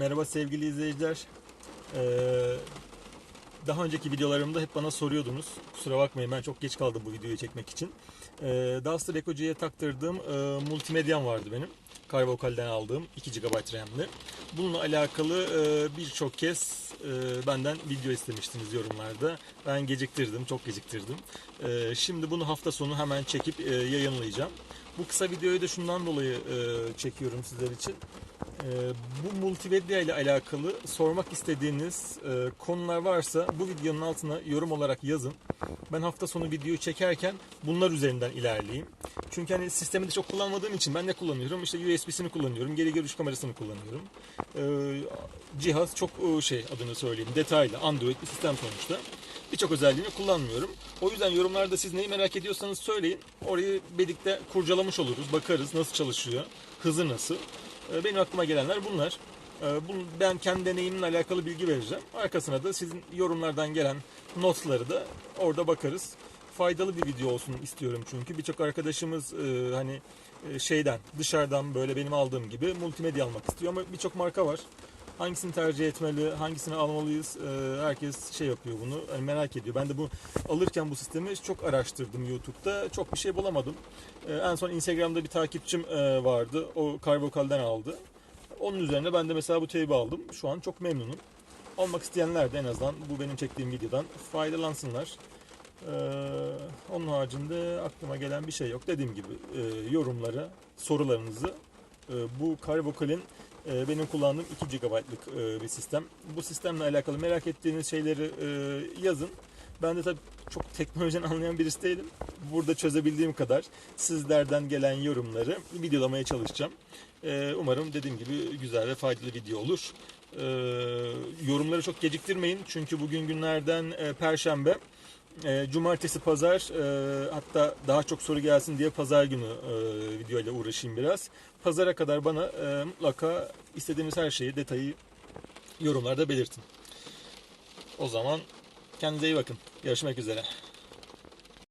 Merhaba sevgili izleyiciler. Ee, daha önceki videolarımda hep bana soruyordunuz. Kusura bakmayın ben çok geç kaldım bu videoyu çekmek için. Ee, Duster Echo G'ye taktırdığım e, multimedyam vardı benim. Carvocal'den aldığım 2 GB RAM'li. Bununla alakalı e, birçok kez e, benden video istemiştiniz yorumlarda. Ben geciktirdim, çok geciktirdim. E, şimdi bunu hafta sonu hemen çekip e, yayınlayacağım. Bu kısa videoyu da şundan dolayı e, çekiyorum sizler için. Ee, bu multimedya ile alakalı sormak istediğiniz e, konular varsa bu videonun altına yorum olarak yazın. Ben hafta sonu videoyu çekerken bunlar üzerinden ilerleyeyim. Çünkü hani sistemi de çok kullanmadığım için ben ne kullanıyorum? İşte USB'sini kullanıyorum, geri görüş kamerasını kullanıyorum. Ee, cihaz çok e, şey adını söyleyeyim detaylı, Android bir sistem sonuçta. Birçok özelliğini kullanmıyorum. O yüzden yorumlarda siz neyi merak ediyorsanız söyleyin. Orayı birlikte kurcalamış oluruz, bakarız nasıl çalışıyor, hızı nasıl. Ee, Benim aklıma gelenler bunlar. Ee, Ben kendi deneyimimle alakalı bilgi vereceğim. Arkasına da sizin yorumlardan gelen notları da orada bakarız. Faydalı bir video olsun istiyorum çünkü birçok arkadaşımız e, hani e, şeyden dışarıdan böyle benim aldığım gibi multimedya almak istiyor ama birçok marka var. Hangisini tercih etmeli, hangisini almalıyız? Ee, herkes şey yapıyor bunu, hani merak ediyor. Ben de bu alırken bu sistemi çok araştırdım YouTube'da. Çok bir şey bulamadım. Ee, en son Instagram'da bir takipçim e, vardı. O Carvocal'den aldı. Onun üzerine ben de mesela bu teybi aldım. Şu an çok memnunum. Almak isteyenler de en azından bu benim çektiğim videodan faydalansınlar. Ee, onun haricinde aklıma gelen bir şey yok. Dediğim gibi e, yorumlara sorularınızı e, bu Carvocal'in e, benim kullandığım 2 GB'lık e, bir sistem. Bu sistemle alakalı merak ettiğiniz şeyleri e, yazın. Ben de tabii çok teknolojiden anlayan birisi değilim. Burada çözebildiğim kadar sizlerden gelen yorumları videolamaya çalışacağım. E, umarım dediğim gibi güzel ve faydalı video olur. E, yorumları çok geciktirmeyin çünkü bugün günlerden e, Perşembe. E, cumartesi, pazar e, hatta daha çok soru gelsin diye pazar günü e, videoyla uğraşayım biraz. Pazara kadar bana e, mutlaka istediğiniz her şeyi, detayı yorumlarda belirtin. O zaman kendinize iyi bakın. Görüşmek üzere.